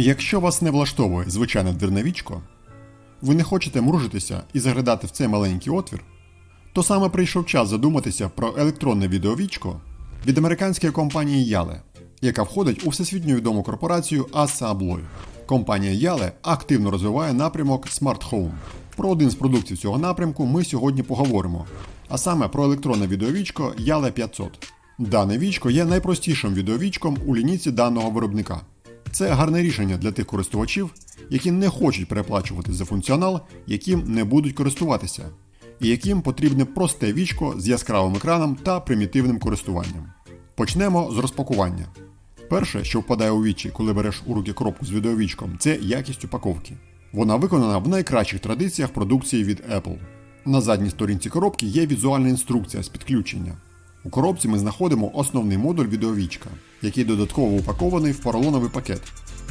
Якщо вас не влаштовує звичайне дверне вічко, ви не хочете мружитися і заглядати в цей маленький отвір, то саме прийшов час задуматися про електронне відеовічко від американської компанії Yale, яка входить у всесвітньо відому корпорацію Assa Abloy. Компанія Yale активно розвиває напрямок Smart Home. Про один з продуктів цього напрямку ми сьогодні поговоримо, а саме про електронне відеовічко Yale 500. Дане вічко є найпростішим відеовічком у лінійці даного виробника. Це гарне рішення для тих користувачів, які не хочуть переплачувати за функціонал, яким не будуть користуватися, і яким потрібне просте вічко з яскравим екраном та примітивним користуванням. Почнемо з розпакування. Перше, що впадає у вічі, коли береш у руки коробку з відеовічком, це якість упаковки. Вона виконана в найкращих традиціях продукції від Apple. На задній сторінці коробки є візуальна інструкція з підключення. У коробці ми знаходимо основний модуль відеовічка, який додатково упакований в поролоновий пакет.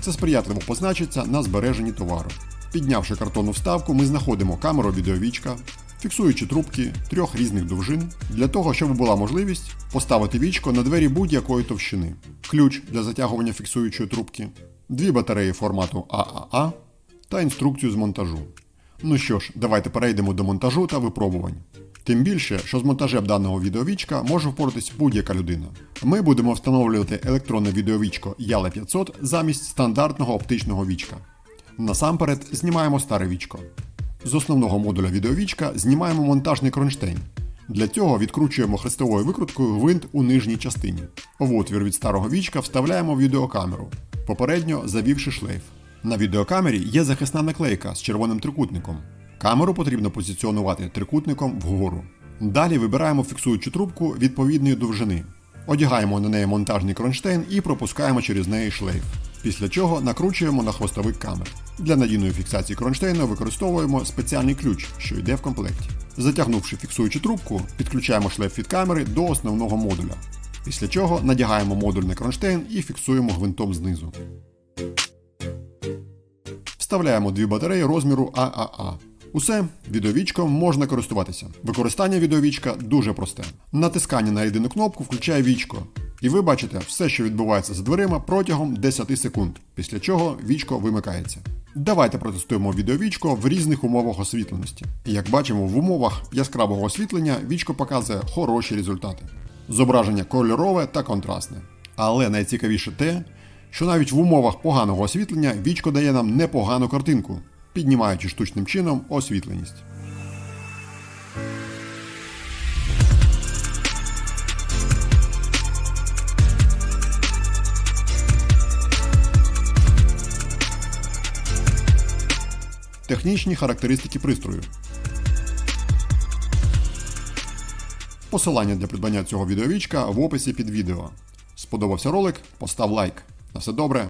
Це сприятливо позначиться на збереженні товару. Піднявши картонну вставку, ми знаходимо камеру відеовічка, фіксуючи трубки трьох різних довжин, для того, щоб була можливість поставити вічко на двері будь-якої товщини, ключ для затягування фіксуючої трубки, дві батареї формату ААА та інструкцію з монтажу. Ну що ж, давайте перейдемо до монтажу та випробувань. Тим більше, що з монтажем даного відеовічка може впоратись будь-яка людина. Ми будемо встановлювати електронне відеовічко Yale 500 замість стандартного оптичного вічка. Насамперед знімаємо старе вічко. З основного модуля відеовічка знімаємо монтажний кронштейн. Для цього відкручуємо хрестовою викруткою гвинт у нижній частині. В отвір від старого вічка вставляємо відеокамеру, попередньо завівши шлейф. На відеокамері є захисна наклейка з червоним трикутником. Камеру потрібно позиціонувати трикутником вгору. Далі вибираємо фіксуючу трубку відповідної довжини. Одягаємо на неї монтажний кронштейн і пропускаємо через неї шлейф. Після чого накручуємо на хвостовик камер. Для надійної фіксації кронштейну використовуємо спеціальний ключ, що йде в комплекті. Затягнувши фіксуючу трубку, підключаємо шлейф від камери до основного модуля. Після чого надягаємо модуль на кронштейн і фіксуємо гвинтом знизу. Вставляємо дві батареї розміру ААА. Усе, відеовічком можна користуватися. Використання відеовічка дуже просте. Натискання на єдину кнопку включає вічко. І ви бачите все, що відбувається за дверима протягом 10 секунд, після чого вічко вимикається. Давайте протестуємо відеовічко в різних умовах освітленості. Як бачимо, в умовах яскравого освітлення вічко показує хороші результати. Зображення кольорове та контрастне. Але найцікавіше те, що навіть в умовах поганого освітлення вічко дає нам непогану картинку, піднімаючи штучним чином освітленість. Технічні характеристики пристрою. Посилання для придбання цього відеовічка в описі під відео. Сподобався ролик? Постав лайк. На все добре,